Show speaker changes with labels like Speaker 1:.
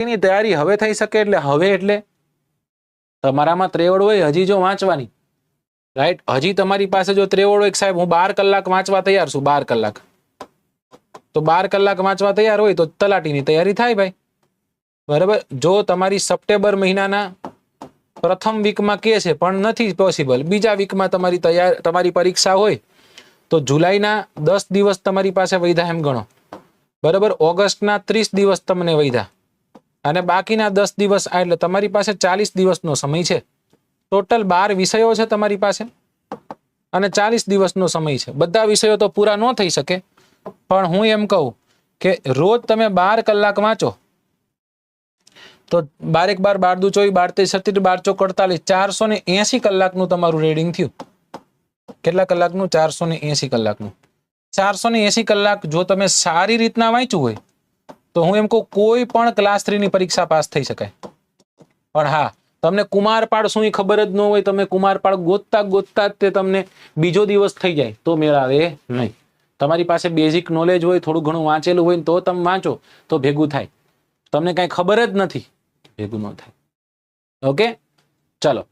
Speaker 1: એની તૈયારી હવે થઈ શકે એટલે હવે એટલે? તમારામાં ત્રેવડ હોય, હજી જો વાંચવાની. રાઈટ હજી તમારી પાસે જો ત્રેવડ હોય સાહેબ, હું બાર કલાક વાંચવા તૈયાર છું, બાર કલાક. તો બાર કલાક વાંચવા તૈયાર હોય તો તલાટીની તૈયારી થાય ભાઈ. બરાબર? જો તમારી સપ્ટેમ્બર મહિનાના પ્રથમ વીકમાં કે છે, પણ નથી પોસિબલ બીજા વીકમાં તમારી તૈયાર, તમારી પરીક્ષા હોય, તો જુલાઈના દસ દિવસ તમારી પાસે વૈધા એમ ગણો. બરાબર? ઓગસ્ટના ત્રીસ દિવસ તમને વૈધા. અને બાકીના દસ દિવસ એટલે તમારી પાસે ચાલીસ દિવસનો સમય છે. ટોટલ બાર વિષયો છે તમારી પાસે અને ચાલીસ દિવસનો સમય છે. બધા વિષયો તો પૂરા ન થઈ શકે. પણ હું એમ કહું કે રોજ તમે બાર કલાક વાંચો. તો બારેક બાર બાર દુ ચોવીસ, બાર તેર છત્રીસ, બાર ચોક અડતાલીસ, ચારસો ને એસી કલાકનું તમારું રીડિંગ થયું. કેટલા કલાકનું? ચારસો ને એસી કલાકનું. ચારસો ને એસી કલાક જો તમે સારી રીતના વાંચ્યું હોય તો હું એમ કહું, કોઈ પણ ક્લાસ થ્રીની પરીક્ષા પાસ થઈ શકાય. પણ હા, તમને કુમારપાળ શું ખબર જ ન હોય, તમે કુમારપાળ ગોતતા ગોતતા તે તમને બીજો દિવસ થઈ જાય, તો મેળાવે નહીં. તમારી પાસે બેઝિક નોલેજ હોય, થોડું ઘણું વાંચેલું હોય તો તમે વાંચો, તો ભેગું થાય. તમને કાંઈ ખબર જ નથી, ભેગું ન થાય. ઓકે ચલો.